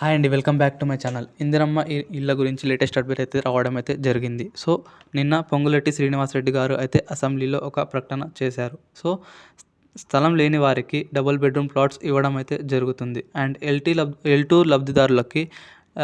Hi అండి welcome back to my channel. Indiramma ఇళ్ళ గురించి లేటెస్ట్ అప్డేట్ అయితే రావడం అయితే జరిగింది. సో నిన్న పొంగులెట్టి శ్రీనివాసరెడ్డి గారు అయితే అసెంబ్లీలో ఒక ప్రకటన చేశారు. సో స్థలం లేని వారికి డబుల్ బెడ్రూమ్ ప్లాట్స్ ఇవ్వడం అయితే జరుగుతుంది. అండ్ ఎల్టీ లబ్ ఎల్ టూ లబ్ధిదారులకి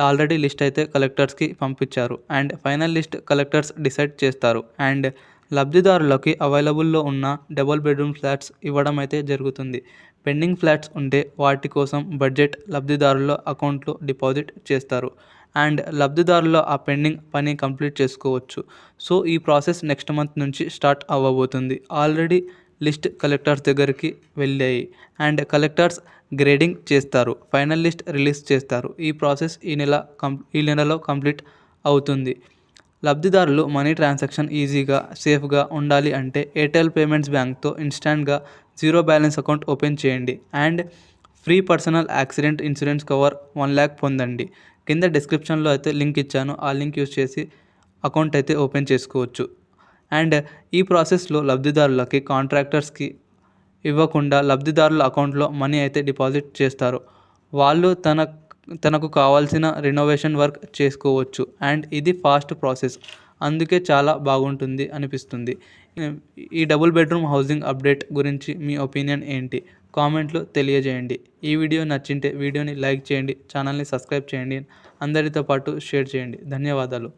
ఆల్రెడీ లిస్ట్ అయితే కలెక్టర్స్కి పంపించారు. And final list collectors decide చేస్తారు. అండ్ లబ్ధిదారులకి అవైలబుల్లో ఉన్న డబుల్ బెడ్రూమ్ ఫ్లాట్స్ ఇవ్వడం అయితే జరుగుతుంది. పెండింగ్ ఫ్లాట్స్ ఉంటే వాటి కోసం బడ్జెట్ లబ్ధిదారుల అకౌంట్లో డిపాజిట్ చేస్తారు. అండ్ లబ్ధిదారులు ఆ పెండింగ్ పని కంప్లీట్ చేసుకోవచ్చు. సో ఈ ప్రాసెస్ నెక్స్ట్ మంత్ నుంచి స్టార్ట్ అవ్వబోతుంది. ఆల్రెడీ లిస్ట్ కలెక్టర్స్ దగ్గరికి వెళ్ళాయి. అండ్ కలెక్టర్స్ గ్రేడింగ్ చేస్తారు. ఫైనల్ లిస్ట్ రిలీజ్ చేస్తారు. ఈ ప్రాసెస్ ఈ నెల కం ఈ నెలలో కంప్లీట్ అవుతుంది. లబ్ధిదారులు మనీ ట్రాన్సాక్షన్ ఈజీగా సేఫ్గా ఉండాలి అంటే ఎయిర్టెల్ పేమెంట్స్ బ్యాంక్తో ఇన్స్టాంట్గా జీరో బ్యాలెన్స్ అకౌంట్ ఓపెన్ చేయండి and free personal accident insurance cover one lakh పొందండి. కింద డిస్క్రిప్షన్లో అయితే లింక్ ఇచ్చాను. ఆ లింక్ యూస్ చేసి అకౌంట్ అయితే ఓపెన్ చేసుకోవచ్చు. అండ్ ఈ ప్రాసెస్లో లబ్ధిదారులకి కాంట్రాక్టర్స్కి ఇవ్వకుండా లబ్ధిదారుల అకౌంట్లో మనీ అయితే డిపాజిట్ చేస్తారు. వాళ్ళు తన తనకు కావాల్సిన రినోవేషన్ వర్క్ చేసుకోవచ్చు. అండ్ ఇది ఫాస్ట్ ప్రాసెస్ అందుకే చాలా బాగుంటుంది అనిపిస్తుంది. ఈ డబుల్ బెడ్రూమ్ హౌసింగ్ అప్డేట్ గురించి మీ ఒపీనియన్ ఏంటి? కామెంట్లో తెలియజేయండి. ఈ వీడియో నచ్చింటే వీడియోని లైక్ చేయండి. ఛానల్ని సబ్స్క్రైబ్ చేయండి. అందరితో పాటు షేర్ చేయండి. ధన్యవాదాలు.